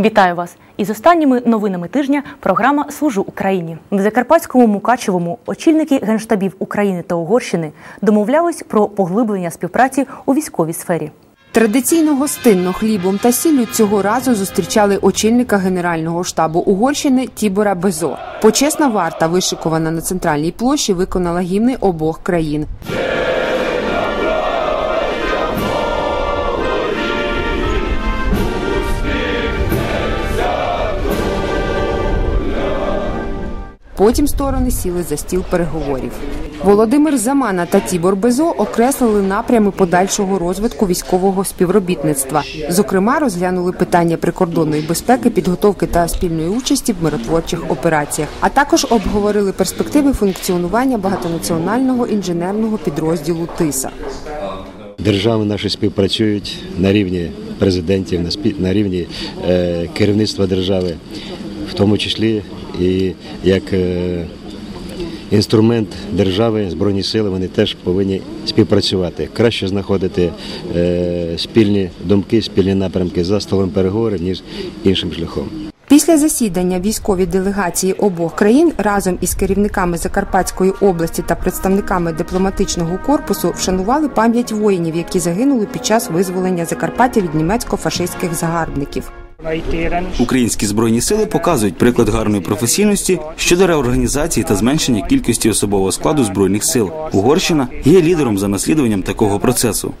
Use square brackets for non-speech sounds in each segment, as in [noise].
Вітаю вас! Із останніми новинами тижня програма Служу Україні в Закарпатському Мукачевому очільники генштабів України та Угорщини домовлялись про поглиблення співпраці у військовій сфері. Традиційно гостинно хлібом та сіллю цього разу зустрічали очільника Генерального штабу Угорщини Тібора Безо. Почесна варта, вишикована на центральній площі, виконала гімни обох країн. Потім сторони сіли за стіл переговорів. Володимир Замана та Тібор Безо окреслили напрями подальшого розвитку військового співробітництва. Зокрема, розглянули питання прикордонної безпеки, підготовки та спільної участі в миротворчих операціях, а також обговорили перспективи функціонування багатонаціонального інженерного підрозділу ТИСА. Держави наші співпрацюють на рівні президентів, на рівні е, керівництва держави, в тому числі і як е, інструмент держави, збройні сили, вони теж повинні співпрацювати. Краще знаходити е, спільні думки, спільні напрямки за столом переговорів, ніж іншим шляхом. Після засідання військові делегації обох країн разом із керівниками Закарпатської області та представниками дипломатичного корпусу вшанували пам'ять воїнів, які загинули під час визволення Закарпаття від німецько-фашистських загарбників. Українські збройні сили показують приклад гарної професійності щодо реорганізації та зменшення кількості особового складу збройних сил. Угорщина є лідером за наслідуванням такого процесу.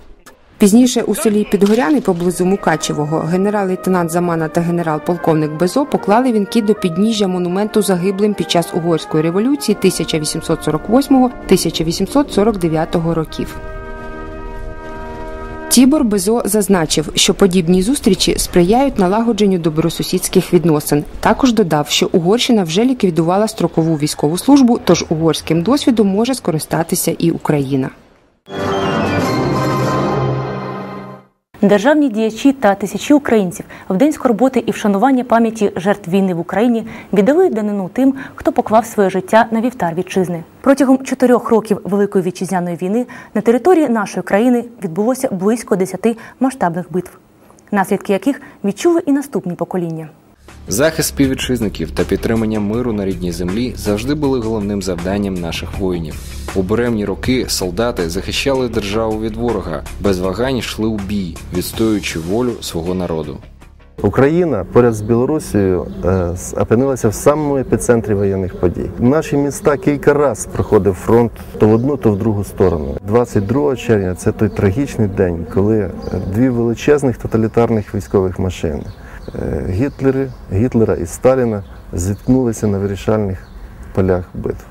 Пізніше у селі Підгоряни поблизу Мукачевого генерал-лейтенант Замана та генерал-полковник Безо поклали вінки до підніжжя монументу загиблим під час угорської революції 1848-1849 років. Тібор Безо зазначив, що подібні зустрічі сприяють налагодженню добросусідських відносин. Також додав, що Угорщина вже ліквідувала строкову військову службу, тож угорським досвідом може скористатися і Україна. Державні діячі та тисячі українців в день скорботи і вшанування пам'яті жертв війни в Україні віддали данину тим, хто поклав своє життя на вівтар вітчизни. Протягом чотирьох років Великої вітчизняної війни на території нашої країни відбулося близько десяти масштабних битв, наслідки яких відчули і наступні покоління. Захист співвітчизників та підтримання миру на рідній землі завжди були головним завданням наших воїнів. У буремні роки солдати захищали державу від ворога, без вагань йшли у бій, відстоюючи волю свого народу. Україна поряд з Білорусією е, опинилася в самому епіцентрі воєнних подій. Наші міста кілька разів проходив фронт то в одну, то в другу сторону. 22 червня це той трагічний день, коли е, дві величезних тоталітарних військових машини Гітлери, Гітлера і Сталіна зіткнулися на вирішальних полях битв.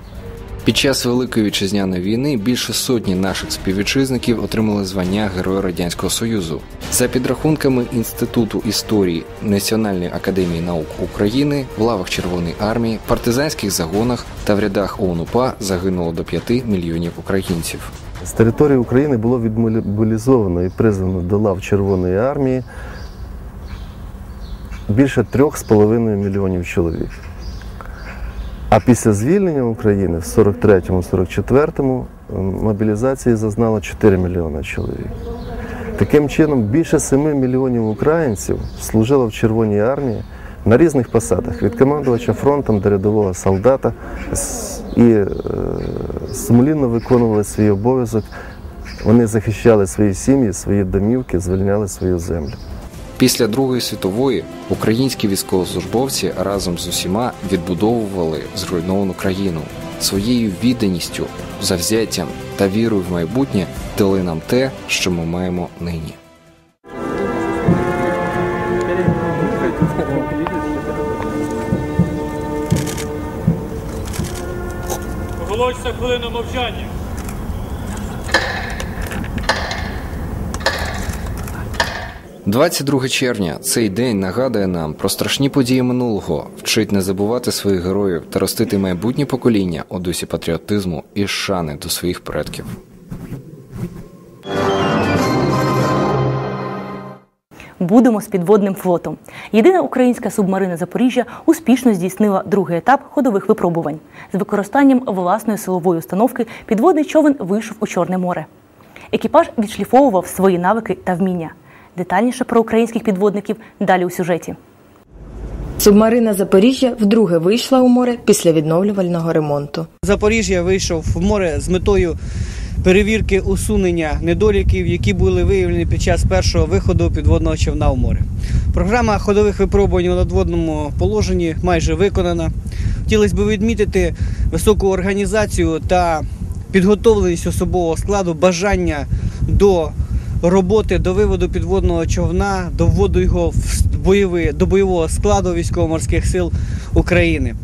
Під час Великої вітчизняної війни більше сотні наших співвітчизників отримали звання Героя Радянського Союзу. За підрахунками Інституту історії Національної академії наук України в лавах Червоної армії, партизанських загонах та в рядах ОУН-УПА загинуло до 5 мільйонів українців. З території України було відмобілізовано і призвано до лав Червоної армії більше 3,5 мільйонів чоловік. А після звільнення України в 43-44 мобілізації зазнало 4 мільйони чоловік. Таким чином, більше 7 мільйонів українців служило в Червоній армії на різних посадах від командувача фронтом до рядового солдата і е, сумлінно виконували свій обов'язок. Вони захищали свої сім'ї, свої домівки, звільняли свою землю. Після Другої світової українські військовослужбовці разом з усіма відбудовували зруйновану країну своєю відданістю, завзяттям та вірою в майбутнє дали нам те, що ми маємо нині. Оголошується хвилину мовчання. – 22 червня цей день нагадує нам про страшні події минулого, вчить не забувати своїх героїв та ростити майбутнє покоління у дусі патріотизму і шани до своїх предків. Будемо з підводним флотом. Єдина українська субмарина Запоріжжя успішно здійснила другий етап ходових випробувань. З використанням власної силової установки підводний човен вийшов у Чорне море. Екіпаж відшліфовував свої навики та вміння. Детальніше про українських підводників далі у сюжеті. Субмарина Запоріжжя вдруге вийшла у море після відновлювального ремонту. Запоріжжя вийшов в море з метою перевірки усунення недоліків, які були виявлені під час першого виходу підводного човна в море. Програма ходових випробувань у надводному положенні майже виконана. Хотілося б відмітити високу організацію та підготовленість особового складу, бажання до роботи, до виводу підводного човна, до вводу його в бойовий, до бойового складу військово-морських сил України.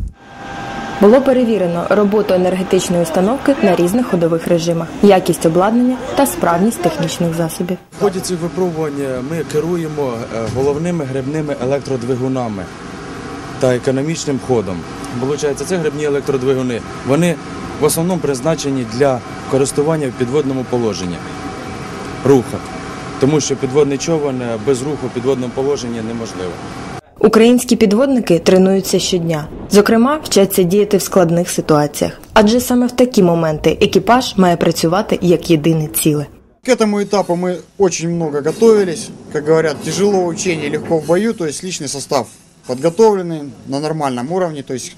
Було перевірено роботу енергетичної установки на різних ходових режимах, якість обладнання та справність технічних засобів. В ході цих випробувань ми керуємо е, головними грибними електродвигунами та економічним ходом. Получається, це грибні електродвигуни. Вони в основному призначені для користування в підводному положенні руха, тому що підводний човен е, без руху в підводному положенні неможливо. Українські підводники тренуються щодня. Зокрема, вчаться діяти в складних ситуаціях, адже саме в такі моменти екіпаж має працювати як єдине ціле. К этому этапу мы очень много готовились. Как говорят, тяжело в учении, легко в бою. То есть личный состав подготовленный на нормальном уровне. То есть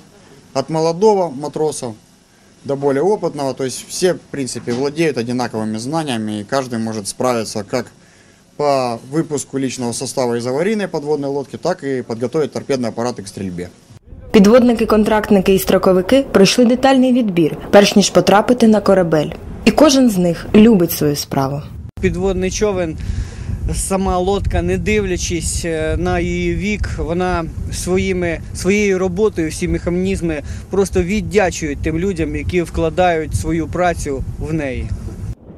от молодого матроса до более опытного. То есть все, в принципе, владеют одинаковыми знаниями. И каждый может справиться как по выпуску личного состава из аварийной подводной лодки, так и подготовить торпедные аппараты к стрельбе. Підводники, контрактники і строковики пройшли детальний відбір, перш ніж потрапити на корабель. І кожен з них любить свою справу. Підводний човен, сама лодка, не дивлячись е, на її вік, вона своїми, своєю роботою, всі механізми просто віддячують тим людям, які вкладають свою працю в неї.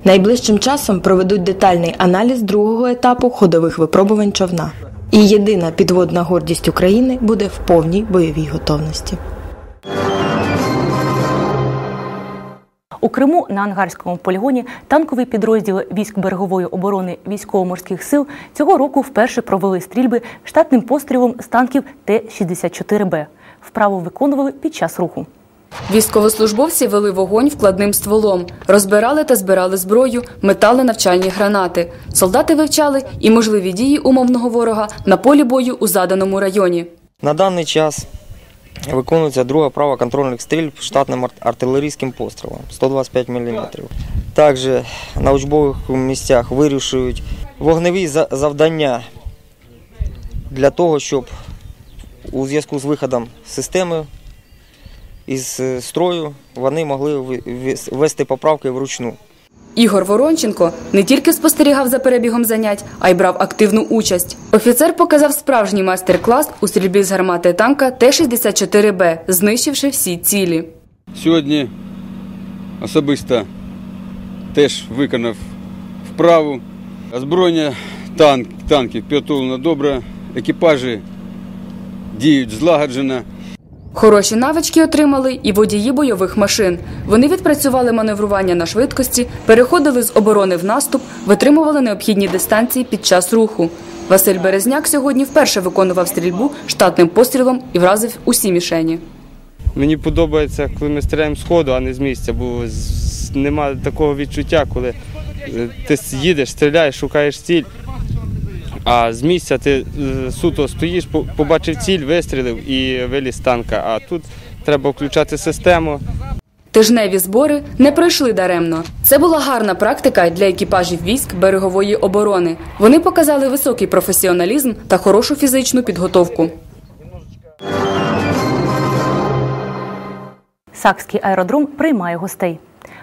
Найближчим часом проведуть детальний аналіз другого етапу ходових випробувань човна. І єдина підводна гордість України буде в повній бойовій готовності. У Криму на ангарському полігоні танковий підрозділ військ берегової оборони військово-морських сил цього року вперше провели стрільби штатним пострілом з танків Т-64Б. Вправу виконували під час руху. Військовослужбовці вели вогонь вкладним стволом, розбирали та збирали зброю, метали навчальні гранати. Солдати вивчали і можливі дії умовного ворога на полі бою у заданому районі. На даний час виконується друга права контрольних стрільб штатним артилерійським пострілом 125 мм. Також на учбових місцях вирішують вогневі завдання для того, щоб у зв'язку з виходом системи із е, строю вони могли вести поправки вручну. Ігор Воронченко не тільки спостерігав за перебігом занять, а й брав активну участь. Офіцер показав справжній майстер-клас у стрільбі з гармати танка Т-64Б, знищивши всі цілі. Сьогодні особисто теж виконав вправу. Озброєння танк, танків підготовлено добре, екіпажі діють злагоджено. Хороші навички отримали і водії бойових машин. Вони відпрацювали маневрування на швидкості, переходили з оборони в наступ, витримували необхідні дистанції під час руху. Василь Березняк сьогодні вперше виконував стрільбу штатним пострілом і вразив усі мішені. Мені подобається, коли ми стріляємо з ходу, а не з місця, бо з- нема такого відчуття, коли е, ти їдеш, стріляєш, шукаєш ціль, а з місця ти е, суто стоїш, побачив ціль, вистрілив і виліз з танка. А тут треба включати систему. Тижневі збори не пройшли даремно. Це була гарна практика для екіпажів військ берегової оборони. Вони показали високий професіоналізм та хорошу фізичну підготовку. Сакський аеродром приймає гостей.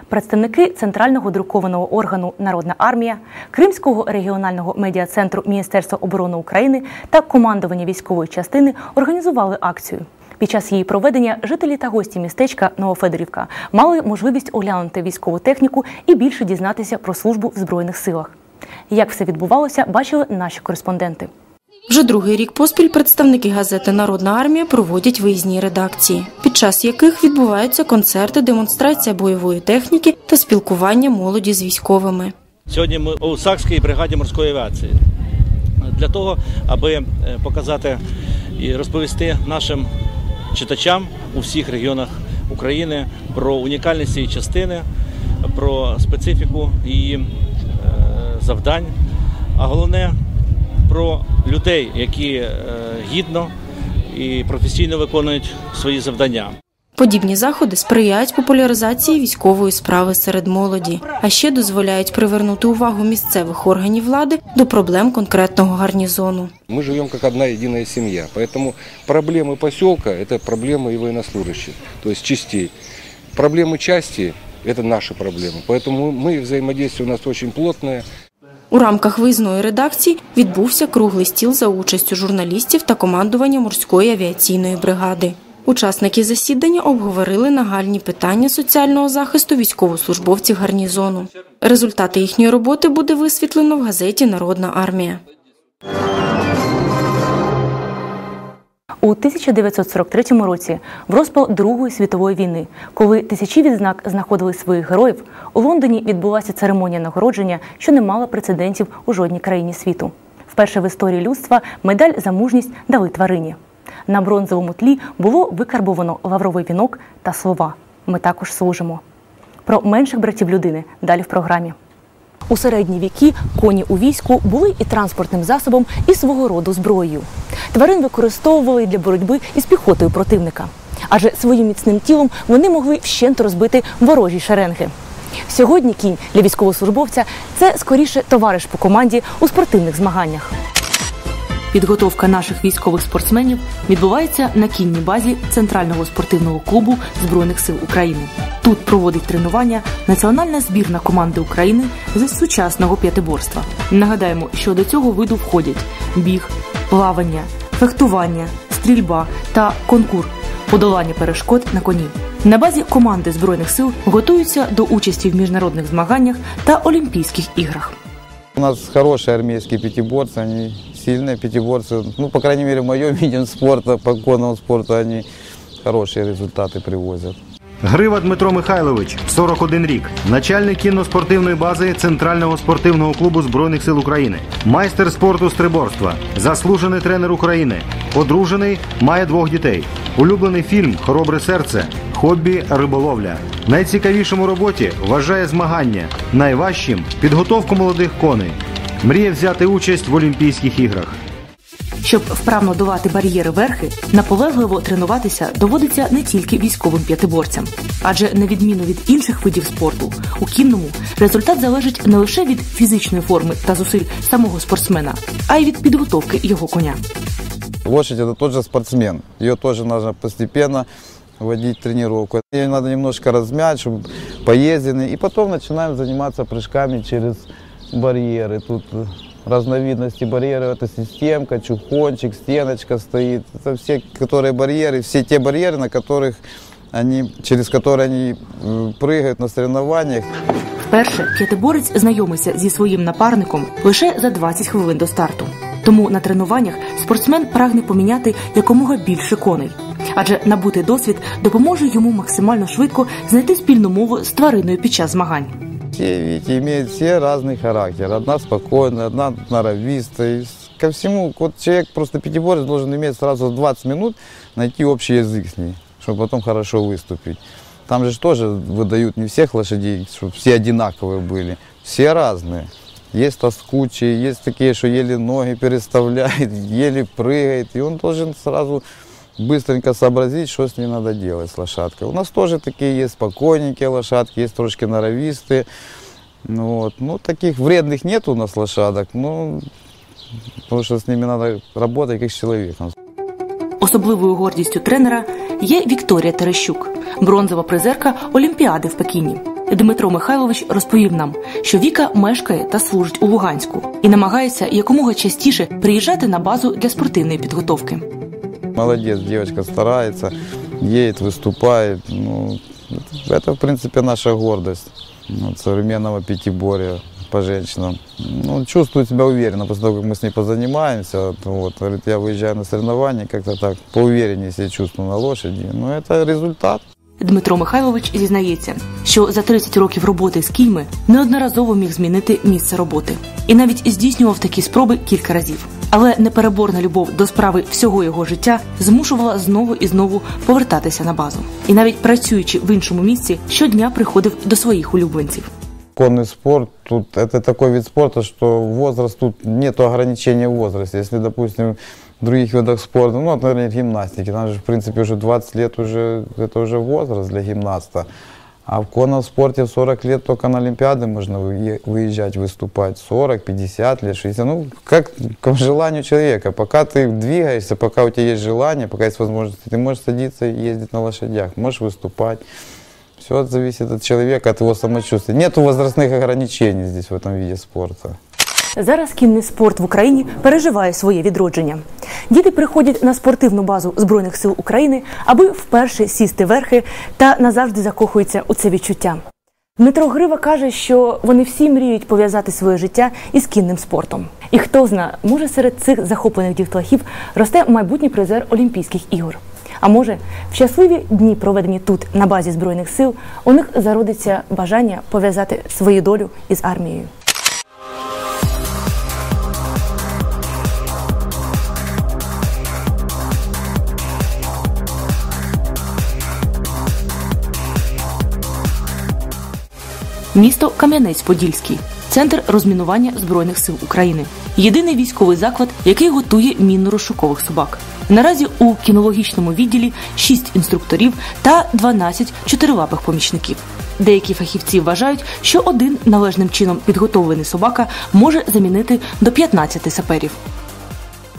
Представники центрального друкованого органу Народна армія, Кримського регіонального медіа-центру Міністерства оборони України та командування військової частини організували акцію. Під час її проведення жителі та гості містечка Новофедорівка мали можливість оглянути військову техніку і більше дізнатися про службу в збройних силах. Як все відбувалося, бачили наші кореспонденти. Вже другий рік поспіль представники газети Народна армія проводять виїзні редакції, під час яких відбуваються концерти, демонстрація бойової техніки та спілкування молоді з військовими. Сьогодні ми у Сакській бригаді морської авіації для того, аби е, показати і розповісти нашим читачам у всіх регіонах України про унікальність цієї частини, про специфіку її е, завдань, а головне про людей, які е, гідно і професійно виконують свої завдання. Подібні заходи сприяють популяризації військової справи серед молоді, а ще дозволяють привернути увагу місцевих органів влади до проблем конкретного гарнізону. Мы живем как одна единая семья, поэтому проблемы поселка – это проблемы и военнослужащих, то есть частей. Проблемы части – это наши проблемы, поэтому мы взаимодействие у нас очень плотное. У рамках виїзної редакції відбувся круглий стіл за участю журналістів та командування морської авіаційної бригади. Учасники засідання обговорили нагальні питання соціального захисту військовослужбовців гарнізону. Результати їхньої роботи буде висвітлено в газеті Народна армія. У 1943 році, в розпал Другої світової війни, коли тисячі відзнак знаходили своїх героїв, у Лондоні відбулася церемонія нагородження, що не мала прецедентів у жодній країні світу. Вперше в історії людства медаль за мужність дали тварині. На бронзовому тлі було викарбовано лавровий вінок та слова. Ми також служимо. Про менших братів людини далі в програмі. У середні віки коні у війську були і транспортним засобом, і свого роду зброєю. Тварин використовували для боротьби із піхотою противника, адже своїм міцним тілом вони могли вщент розбити ворожі шеренги. Сьогодні кінь для військовослужбовця це скоріше товариш по команді у спортивних змаганнях. Підготовка наших військових спортсменів відбувається на кінній базі Центрального спортивного клубу Збройних сил України. Тут проводить тренування національна збірна команди України з сучасного п'ятиборства. Нагадаємо, що до цього виду входять біг, плавання, фехтування, стрільба та конкур подолання перешкод на коні. На базі команди збройних сил готуються до участі в міжнародних змаганнях та Олімпійських іграх. У нас хорошие армейские пятиборцы, они сильные пятиборцы. Ну, по крайней мере, в моем виде [laughs] спорта, по конному спорту, они хорошие результаты привозят. Грива Дмитро Михайлович, 41 рік, начальник кінно-спортивної бази Центрального спортивного клубу Збройних сил України, майстер спорту стриборства, заслужений тренер України, одружений, має двох дітей. Улюблений фільм Хоробре серце, хобі риболовля. Найцікавішому роботі вважає змагання, найважчим підготовку молодих коней. Мріє взяти участь в Олімпійських іграх. Щоб вправно долати бар'єри верхи, наполегливо тренуватися доводиться не тільки військовим п'ятиборцям, адже на відміну від інших видів спорту, у кінному результат залежить не лише від фізичної форми та зусиль самого спортсмена, а й від підготовки його коня. Лошадь это тот же спортсмен. Ее тоже нужно постепенно вводить в тренировку. Ее надо немножко размять, чтобы поездили. И потом начинаем заниматься прыжками через барьеры. Тут разновидности барьеров. Это системка, чухончик, стеночка стоит. Это все, которые барьеры, все те барьеры, на которых они, через которые они э, прыгают на соревнованиях. Вперше п'ятиборець знайомиться зі своїм напарником лише за 20 хвилин до старту. Тому на тренуваннях спортсмен прагне поміняти якомога більше коней, адже набутий досвід допоможе йому максимально швидко знайти спільну мову з твариною під час змагань. Все, видите, имеют все разный характер. Одна спокойная, одна норовистая. Ко всему, вот человек просто пятиборец должен иметь сразу 20 минут найти общий язык с ней, чтобы потом хорошо выступить. Там же тоже выдают не всех лошадей, чтобы все одинаковые были. Все разные. Есть тоскучие, есть такие, что еле ноги переставляет, [laughs] еле прыгает. И он должен сразу быстренько сообразить, что с ней надо делать, с лошадкой. У нас тоже такие есть спокойненькие лошадки, есть трошки норовистые. Ну, вот. ну, таких вредных нет у нас лошадок, ну, потому что с ними надо работать как с человеком. Особливою гордістю тренера є Вікторія Терещук, бронзова призерка Олімпіади в Пекіні. Дмитро Михайлович розповів нам, що Віка мешкає та служить у Луганську і намагається якомога частіше приїжджати на базу для спортивної підготовки. Молодец, девочка старается, едет, выступает. Ну, это, в принципе, наша гордость вот, современного пятиборья по женщинам. Ну, чувствует себя уверенно после того, как мы с ней позанимаемся. Вот, вот, говорит, я выезжаю на соревнования, как-то так поувереннее себя чувствую на лошади. Но это результат. Дмитро Михайлович зізнається, що за 30 років роботи з кіньми неодноразово міг змінити місце роботи і навіть здійснював такі спроби кілька разів. Але непереборна любов до справи всього його життя змушувала знову і знову повертатися на базу. І навіть працюючи в іншому місці, щодня приходив до своїх улюбленців. Конный спорт, тут это такой вид спорта, что возраст, тут нет ограничения в возрасте. Если, допустим, других видах спорта, ну, наверное, гимнастики. Там же, в принципе, уже 20 лет уже, это уже возраст для гимнаста. А в конном спорте в 40 лет только на Олимпиады можно вые- выезжать, выступать. 40, 50 лет, 60. Ну, как к желанию человека. Пока ты двигаешься, пока у тебя есть желание, пока есть возможность, ты можешь садиться и ездить на лошадях, можешь выступать. Все зависит от человека, от его самочувствия. Нет возрастных ограничений здесь в этом виде спорта. Зараз кінний спорт в Україні переживає своє відродження. Діти приходять на спортивну базу Збройних сил України, аби вперше сісти верхи та назавжди закохуються у це відчуття. Дмитро Грива каже, що вони всі мріють пов'язати своє життя із кінним спортом. І хто зна, може серед цих захоплених дітлахів росте майбутній призер Олімпійських ігор. А може, в щасливі дні, проведені тут, на базі Збройних сил, у них зародиться бажання пов'язати свою долю із армією. Місто Кам'янець-Подільський, центр розмінування збройних сил України. Єдиний військовий заклад, який готує мінно-розшукових собак. Наразі у кінологічному відділі 6 інструкторів та 12 чотирилапих помічників. Деякі фахівці вважають, що один належним чином підготовлений собака може замінити до 15 саперів.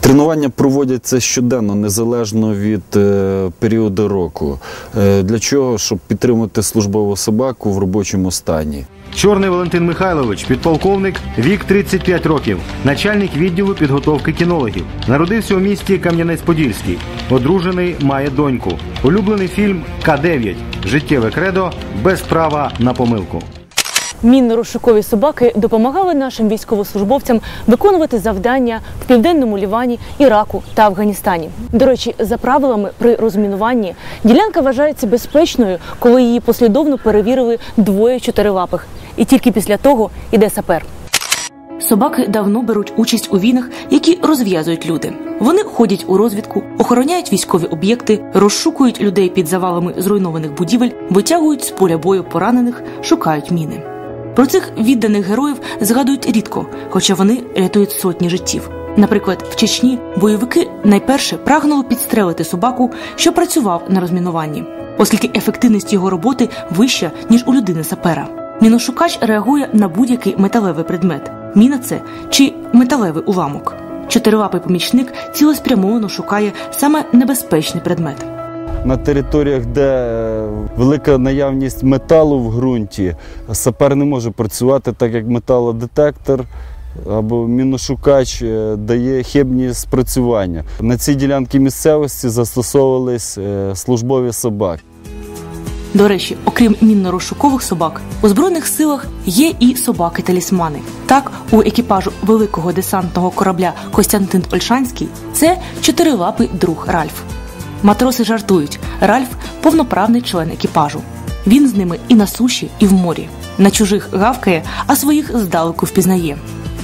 Тренування проводяться щоденно, незалежно від е, періоду року. Е, для чого? Щоб підтримати службову собаку в робочому стані. Чорний Валентин Михайлович, підполковник, вік 35 років, начальник відділу підготовки кінологів. Народився у місті Кам'янець-Подільський. Одружений, має доньку. Улюблений фільм К-9. Життєве кредо без права на помилку. Мінно-розшукові собаки допомагали нашим військовослужбовцям виконувати завдання в південному Лівані, Іраку та Афганістані. До речі, за правилами при розмінуванні ділянка вважається безпечною, коли її послідовно перевірили двоє чотирилапих, і тільки після того іде сапер. Собаки давно беруть участь у війнах, які розв'язують люди. Вони ходять у розвідку, охороняють військові об'єкти, розшукують людей під завалами зруйнованих будівель, витягують з поля бою поранених, шукають міни. Про цих відданих героїв згадують рідко, хоча вони рятують сотні життів. Наприклад, в Чечні бойовики найперше прагнули підстрелити собаку, що працював на розмінуванні, оскільки ефективність його роботи вища ніж у людини сапера. Міношукач реагує на будь-який металевий предмет. Міна це чи металевий уламок. Чотирилапий помічник цілеспрямовано шукає саме небезпечний предмет. На територіях, де е, велика наявність металу в ґрунті, сапер не може працювати так, як металодетектор або міношукач е, дає хибні спрацювання. На цій ділянці місцевості застосовувались е, службові собаки. До речі, окрім мінно-розшукових собак, у збройних силах є і собаки-талісмани. Так, у екіпажу великого десантного корабля Костянтин Ольшанський це чотирилапий друг Ральф. Матроси жартують. Ральф повноправний член екіпажу. Він з ними і на суші, і в морі. На чужих гавкає, а своїх здалеку впізнає.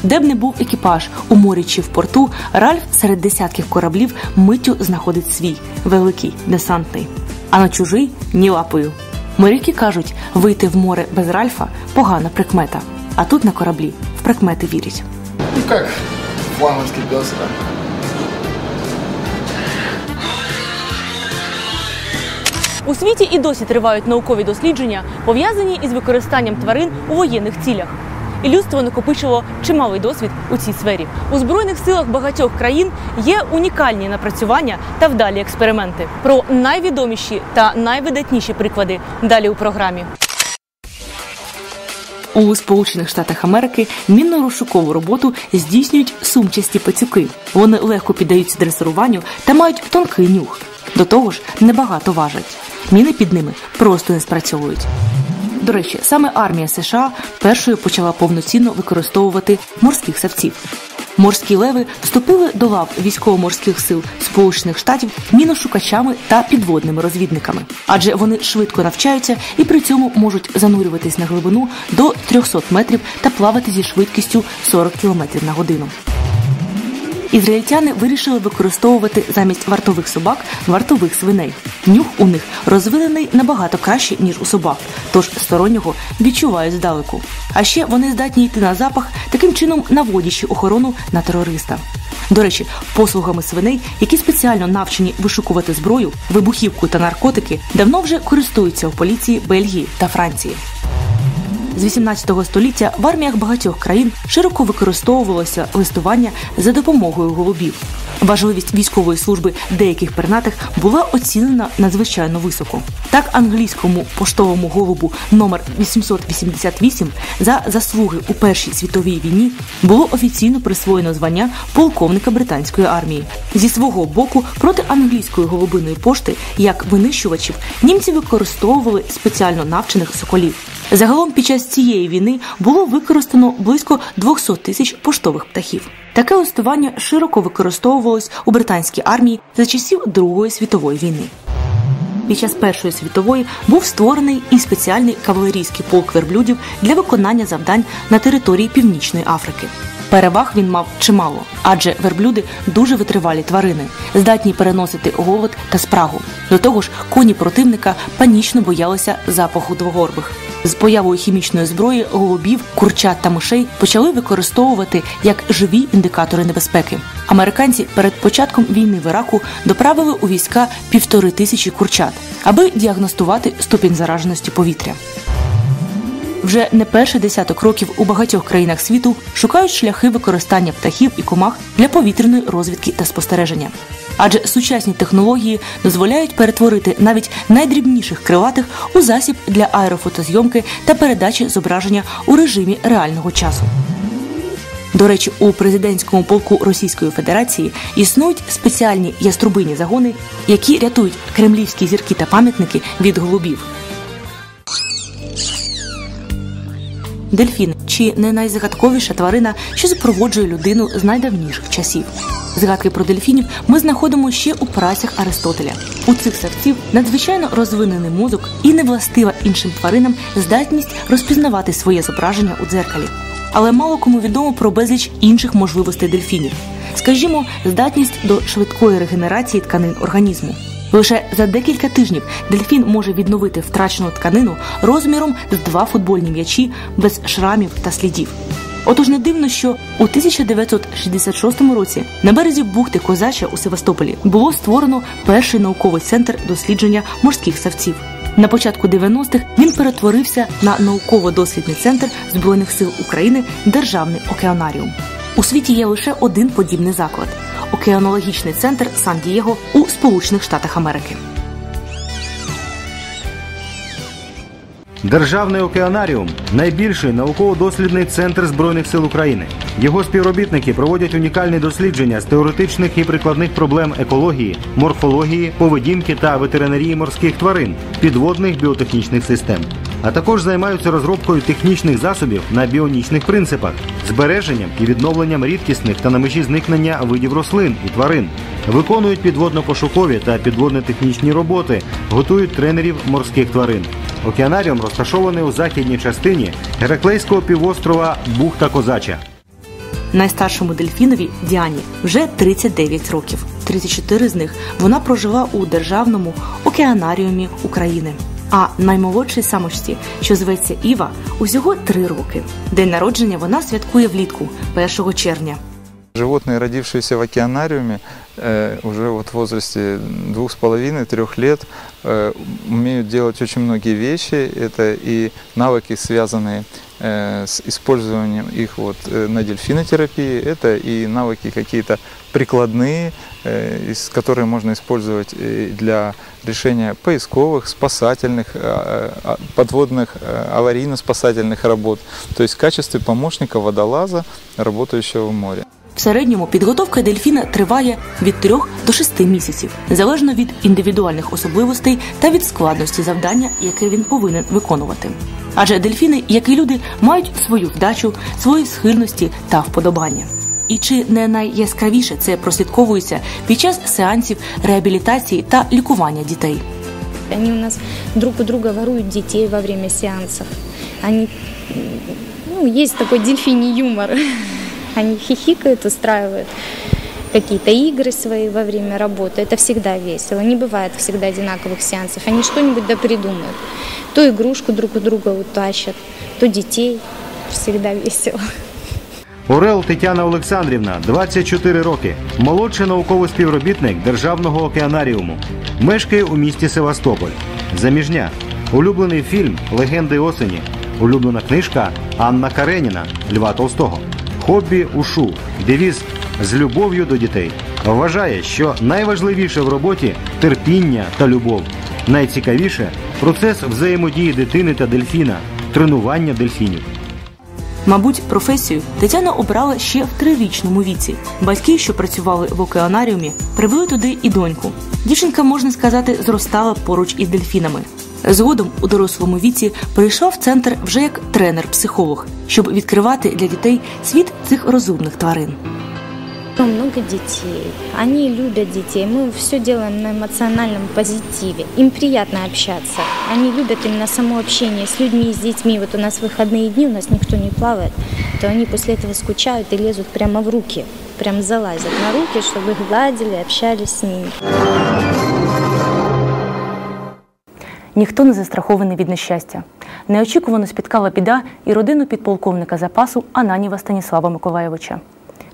Де б не був екіпаж у морі чи в порту, Ральф серед десятків кораблів миттю знаходить свій великий десантний, а на чужий ні лапою. Моряки кажуть, вийти в море без Ральфа погана прикмета. А тут на кораблі в прикмети вірять. Ну как флагманский пес, У світі і досі тривають наукові дослідження, пов'язані із використанням тварин у воєнних цілях. І людство накопичило чималий досвід у цій сфері. У збройних силах багатьох країн є унікальні напрацювання та вдалі експерименти. Про найвідоміші та найвидатніші приклади далі у програмі. У Сполучених Штатах Америки мінно-розшукову роботу здійснюють сумчасті пацюки. Вони легко піддаються дресируванню та мають тонкий нюх. До того ж, небагато важать. Міни під ними просто не спрацьовують. До речі, саме армія США першою почала повноцінно використовувати морських савців. Морські леви вступили до лав військово-морських сил Сполучених Штатів міношукачами та підводними розвідниками, адже вони швидко навчаються і при цьому можуть занурюватись на глибину до 300 метрів та плавати зі швидкістю 40 км на годину. Ізраїльтяни вирішили використовувати замість вартових собак вартових свиней. Нюх у них розвинений набагато краще ніж у собак, тож стороннього відчувають здалеку. А ще вони здатні йти на запах, таким чином наводячи охорону на терориста. До речі, послугами свиней, які спеціально навчені вишукувати зброю, вибухівку та наркотики, давно вже користуються у поліції Бельгії та Франції. З 18 століття в арміях багатьох країн широко використовувалося листування за допомогою голубів. Важливість військової служби деяких пернатих була оцінена надзвичайно високо. Так, англійському поштовому голубу номер 888 за заслуги у Першій світовій війні було офіційно присвоєно звання полковника британської армії. Зі свого боку проти англійської голубиної пошти як винищувачів німці використовували спеціально навчених соколів. Загалом під час цієї війни було використано близько 200 тисяч поштових птахів. Таке листування широко використовувалось у британській армії за часів Другої світової війни. Під час Першої світової був створений і спеціальний кавалерійський полк верблюдів для виконання завдань на території Північної Африки. Переваг він мав чимало, адже верблюди дуже витривалі тварини, здатні переносити голод та спрагу. До того ж, коні противника панічно боялися запаху двогорбих. З появою хімічної зброї голубів, курчат та мишей почали використовувати як живі індикатори небезпеки. Американці перед початком війни в Іраку доправили у війська півтори тисячі курчат, аби діагностувати ступінь зараженості повітря. Вже не перший десяток років у багатьох країнах світу шукають шляхи використання птахів і комах для повітряної розвідки та спостереження. Адже сучасні технології дозволяють перетворити навіть найдрібніших крилатих у засіб для аерофотозйомки та передачі зображення у режимі реального часу. До речі, у президентському полку Російської Федерації існують спеціальні яструбині загони, які рятують кремлівські зірки та пам'ятники від голубів. Дельфін чи не найзагадковіша тварина, що супроводжує людину з найдавніших часів. Згадки про дельфінів ми знаходимо ще у працях Аристотеля. У цих савців надзвичайно розвинений мозок і невластива іншим тваринам здатність розпізнавати своє зображення у дзеркалі. Але мало кому відомо про безліч інших можливостей дельфінів. Скажімо, здатність до швидкої регенерації тканин організму. Лише за декілька тижнів дельфін може відновити втрачену тканину розміром з два футбольні м'ячі без шрамів та слідів. Отож не дивно, що у 1966 році на березі бухти Козача у Севастополі було створено перший науковий центр дослідження морських савців. На початку 90-х він перетворився на науково-дослідний центр Збройних сил України Державний океанаріум. У світі є лише один подібний заклад океанологічний центр Сан-Дієго у Сполучених Штатах Америки. Державний океанаріум найбільший науково-дослідний центр збройних сил України. Його співробітники проводять унікальні дослідження з теоретичних і прикладних проблем екології, морфології, поведінки та ветеринарії морських тварин, підводних біотехнічних систем. А також займаються розробкою технічних засобів на біонічних принципах, збереженням і відновленням рідкісних та на межі зникнення видів рослин і тварин, виконують підводно-пошукові та підводно-технічні роботи, готують тренерів морських тварин. Океанаріум розташований у західній частині Гераклейського півострова Бухта Козача. Найстаршому дельфінові Діані вже 39 років. 34 з них вона прожила у державному океанаріумі України. А наймолодшій самочці, що зветься Іва, усього три роки. День народження вона святкує влітку 1 червня. Животные, родившиеся в океанариуме, э, уже вот в возрасте двух с половиной, трех лет, э, умеют делать очень многие вещи. Это и навыки, связанные э, с использованием их вот на дельфинотерапии, это и навыки какие-то прикладные, из- которые можно использовать для решения поисковых, спасательных, э, э, подводных, аварийно-спасательных работ, то есть в качестве помощника водолаза, работающего в море. В середньому підготовка дельфіна триває від 3 до 6 місяців, залежно від індивідуальних особливостей та від складності завдання, яке він повинен виконувати. Адже дельфіни, як і люди, мають свою вдачу, свої схильності та вподобання. І чи не найяскравіше це прослідковується під час сеансів реабілітації та лікування дітей? Они у нас друг у друга воруют детей во время сеансов. Они, ну, есть такой дельфиний юмор Они хихикают, устраивают. какие-то игры свои во время работы. Это всегда весело. Не бывает всегда одинаковых сеансов. Они что-нибудь да придумают. То игрушку друг у друга утащат, то детей. Всегда весело. Орел Тетяна Олександрівна, 24 роки, молодший науковий співробітник Державного океанаріуму. Мешкає у місті Севастополь. Заміжня. Улюблений фільм Легенди осені. Улюблена книжка Анна Кареніна Льва Толстого. Хобі ушу. Девіз з любов'ю до дітей. Вважає, що найважливіше в роботі терпіння та любов. Найцікавіше процес взаємодії дитини та дельфіна, тренування дельфінів. Мабуть, професію Тетяна обрала ще в трирічному віці. Батьки, що працювали в океанаріумі, привели туди і доньку. Дівчинка, можна сказати, зростала поруч із дельфінами. Згодом у дорослому віці прийшов в центр вже як тренер-психолог, щоб відкривати для дітей світ цих розумних тварин. Много детей. Они любят детей. Мы все делаем на эмоциональном позитиве. Им приятно общаться. Они любят именно само общение с людьми и с детьми. Вот у нас выходные дни, у нас никто не плавает, то они после этого скучают и лезут прямо в руки. Прям залазят на руки, чтобы их гладили, общались с ними. Ніхто не застрахований від нещастя. Неочікувано спіткала біда і родину підполковника запасу Ананіва Станіслава Миколаєвича.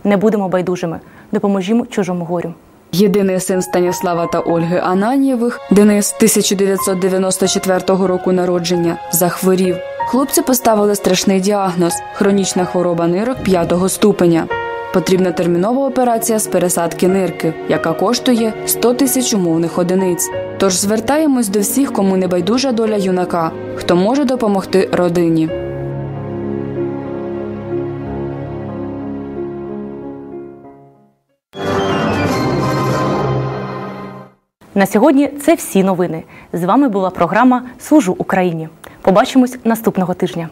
Не будемо байдужими, допоможімо чужому горю. Єдиний син Станіслава та Ольги Ананєвих, Денис 1994 року народження, захворів. Хлопцю поставили страшний діагноз хронічна хвороба нирок п'ятого ступеня. Потрібна термінова операція з пересадки нирки, яка коштує 100 тисяч умовних одиниць. Тож звертаємось до всіх, кому не байдужа доля юнака, хто може допомогти родині. На сьогодні це всі новини. З вами була програма Служу Україні. Побачимось наступного тижня.